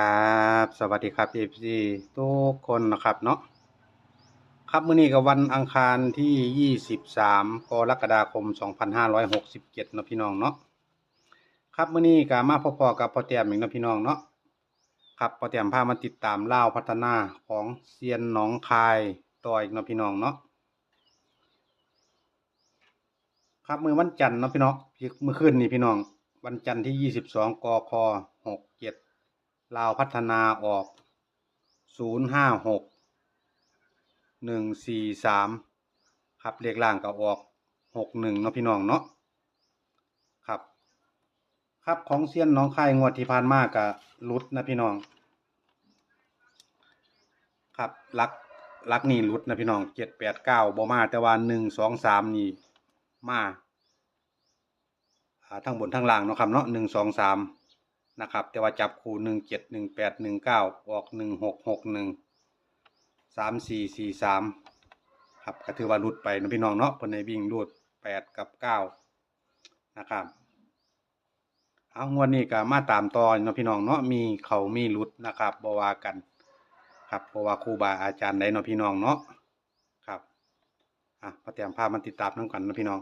ครับสวัสดีครับ FC ทุกคนนะครับเนาะครับมื้อนี้ก็วันอังคารที่ 23 กรกฎาคม 2567เนาะพี่น้องเนาะครับมื้อนี้ก็มาพอๆกับพอแต้มอีกเนาะพี่น้องเนาะครับพอแต้มพามาติดตามล่าวพัฒนาของเซียนหนองคายต่ออีกเนาะพี่น้องเนาะครับมือวันจันทร์เนาะพี่น้องมื้อคืนนี้พี่น้อง วันจันทร์ที่ 22กค ลาวพัฒนาออกศูนย์ห้าหกหนึ่งสี่สามครับเลขล่างก็ออกหกหนึ่งเนาะพี่น้องเนาะครับ ครับของเซียนน้องคายงวดที่ผ่านมากับลุดนะพี่น้อง ครับลักลักนี่ลุดนะพี่น้องเจ็ดแปดเก้าบ่มาแต่ว่าหนึ่งสองสามนี่มาอ่าทั้งบนทั้งล่างเนาะครับเนาะหนึ่งสองสาม นะครับ แต่ว่าจับคู่หนึ่งเจ็ดหนึ่งแปดหนึ่งเก้าออกหนึ่งหกหกหนึ่งสามสี่สี่สามครับก็ถือว่ารุดไปนะพี่น้องเนาะคนในวิ่งรุดแปดกับเก้านะครับเอางวดนี้ก็มาตามต่อเนาะพี่น้องเนาะมีเขามีรุดนะครับบวากันครับเพราะว่าครูบาอาจารย์ใดเนาะพี่น้องเนาะครับอะพอเตรียมภาพมันติดตามน้ำกันนะพี่น้อง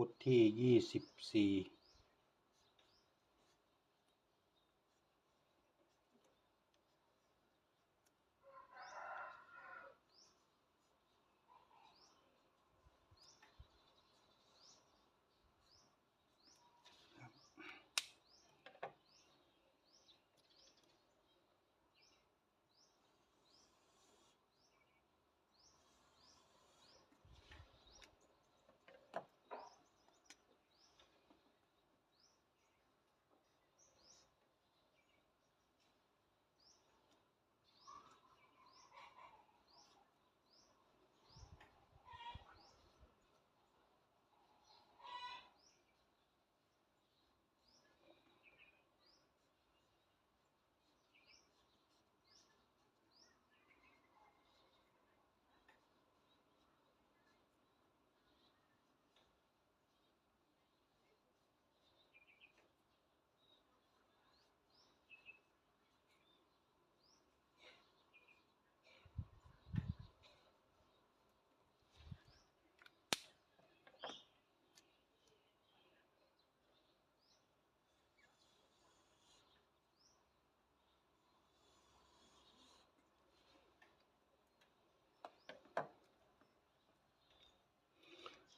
พุธที่ 24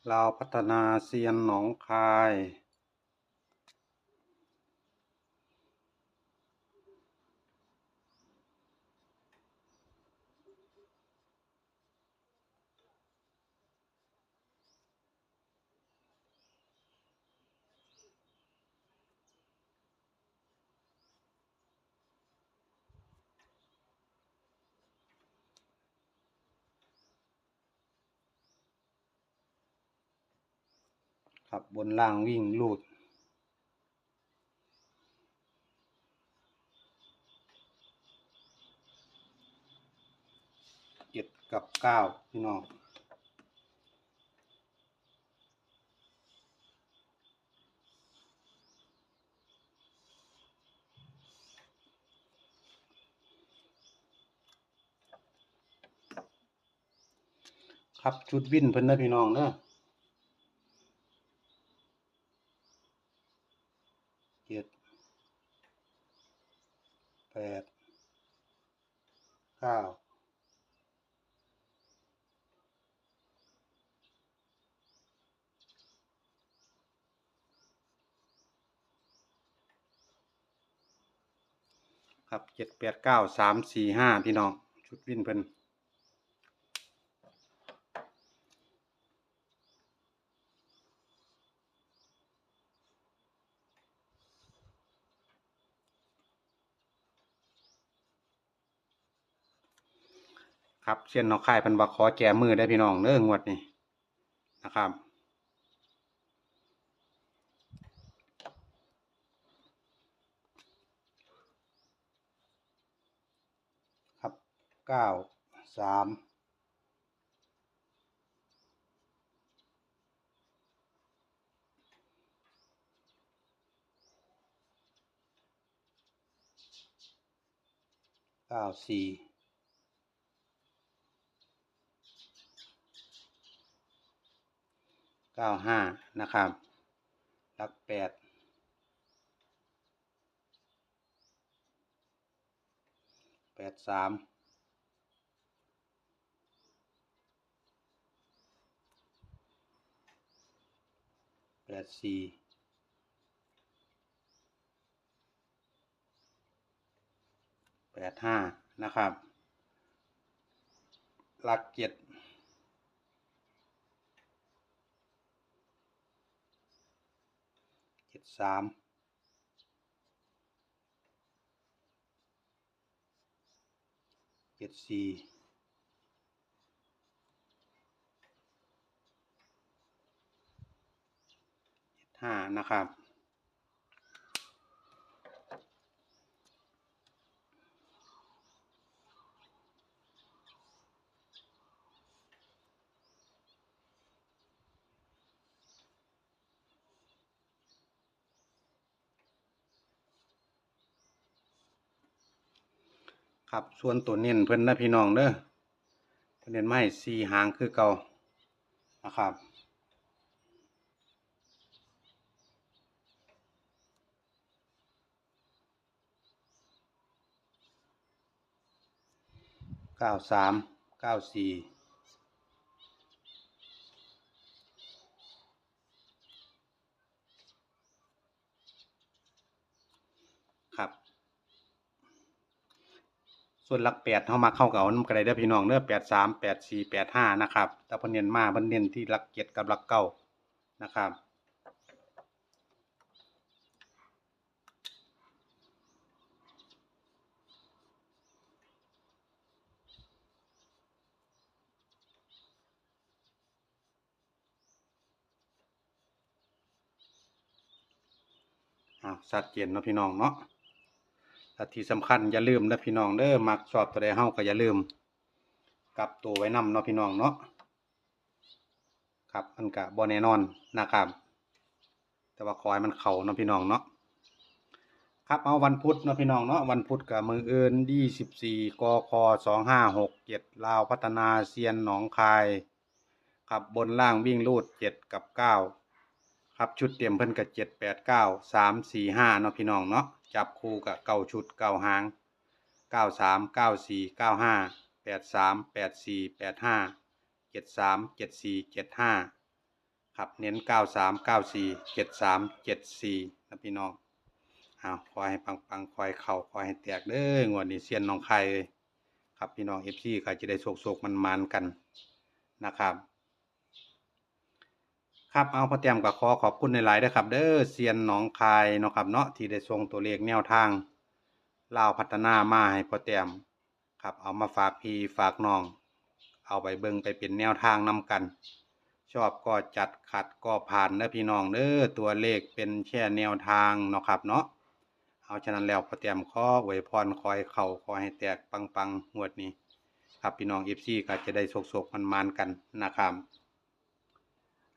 เราพัฒนาเซียนหนองคาย ครับบนล่างวิ่งลูด เจ็ดกับเก้าพี่น้องครับ ชุดวินเพิ่นนะพี่น้องเนอะเจ็ด แปดเก้าครับเจ็ดแปดเก้าสามสี่ห้าพี่น้อง ชุดวิ่นเพิ่น ครับเช่นน้องค่ายพันว่าขอแจมือได้พี่น้องเนื้องวดนี่นะครับครับเก้าสามเก้าสี่ ก้าห้านะครับหลักแปดแปดสามแปดสี่แปดห้านะครับ หลักเจ็ดเจ็ด สามเจ็ดสี่เจ็ดห้านะครับ ครับส่วนตัวเน้นเพิ่นนะพี่น้องเด้อเพิ่นเน้นมาให้สี่หางคือเก่านะครับเก้าสามเก้าสี่ครับ ส่วนหลักแปดเข้ามาเข้ากับน้ำกระไดเด้อพี่น้องเด้อแปดสามแปดสี่แปดห้านะครับแต่พนเนียนมาพนเนียนที่หลักเจ็ดกับหลักเก้านะครับอ่าชัดเจนเนาะพี่น้องเนาะ และที่สำคัญอย่าลืมนะพี่น้องเด้อมักชอบตัวใดเฮาก็อย่าลืมกลับตัวไว้นำเนาะพี่น้องเนาะครับมันก็บ่แน่นอนนะครับ แต่ว่าขอให้มันเข้าเนาะพี่น้องเนาะครับเอาวันพุธเนาะพี่น้องเนาะวันพุธกับมือเอินยี่สิบสี่กคสองห้าหกเจ็ดลาวพัฒนาเซียนหนองคายครับบนล่างวิ่งรูดเจ็ดกับเก้าครับชุดเตรียมเพิ่นกับเจ็ดแปดเก้าสามสี่ห้าเนาะพี่น้องเนาะ จับคู่กับเก้าชุดเก้าหางเก้าสามเก้าสี่เก้าห้าแปดสามแปดสี่แปดห้าเจ็ดสามเจ็ดสี่เจ็ดห้าครับเน้นเก้าสามเก้าสี่เจ็ดสามเจ็ดสี่นะพี่น้องเอาคอยให้ปังปังคอยเข่าคอยให้แตกเด้องวดนี้เซียนน้องไข่ครับพี่น้องเอฟซีใครจะได้โศกโศกมันมันกันนะครับ ครับเอาพอเตรียมกับขอขอบคุณในหลายๆด้วยครับ เด้อเซียนหนองคายเนาะครับเนาะที่ได้ส่งตัวเลขแนวทางลาวพัฒนามาให้พอเตรียมครับ เอามาฝากพี่ฝากน้อง เอาไปเบิ่งไปเป็นแนวทางนำกัน ชอบก็จัดขัดก็ผ่านเด้อพี่น้องเด้อตัวเลขเป็นแค่แนวทางเนาะครับเนาะเอาฉะนั้นแล้วพอเตรียมขอไว้พรคอยเข่าคอยให้แตกปังๆงวดนี้ ครับพี่น้องเอฟซีก็จะได้โศกๆมันๆกันนะครับ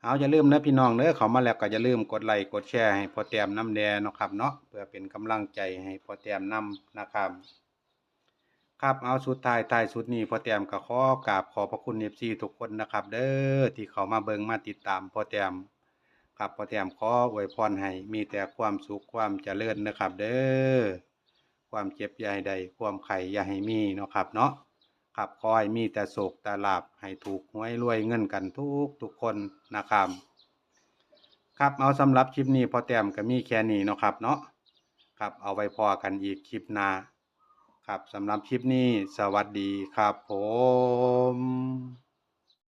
เอาอย่าลืมนะพี่น้องเด้อเขามาแล้วก็อย่าลืมกดไลค์กดแชร์ให้พอแต้มน้ำแดงนะครับเนาะเพื่อเป็นกำลังใจให้พอแต้มนำนะครับ ครับเอาสุดท้ายท้ายสุดนี้พอแต้มก็ขอกราบขอบพระคุณเอฟซีทุกคนนะครับ เด้อที่เขามาเบิงมาติดตามพอแต้มครับพอแต้มขออวยพรให้มีแต่ความสุขความเจริญนะครับ เด้อความเจ็บยาให้ใดความไข่ยาให้มีเนาะครับเนาะ ครับขอให้มีแต่โศกแต่ลาบให้ถูกหวยรวยเงินกันทุกทุกคนนะครับ ครับเอาสำหรับคลิปนี้พอแต้มก็มีแค่นี้เนาะครับเนาะครับเอาไว้พอกันอีกคลิปหน้าครับสำหรับคลิปนี้สวัสดีครับผม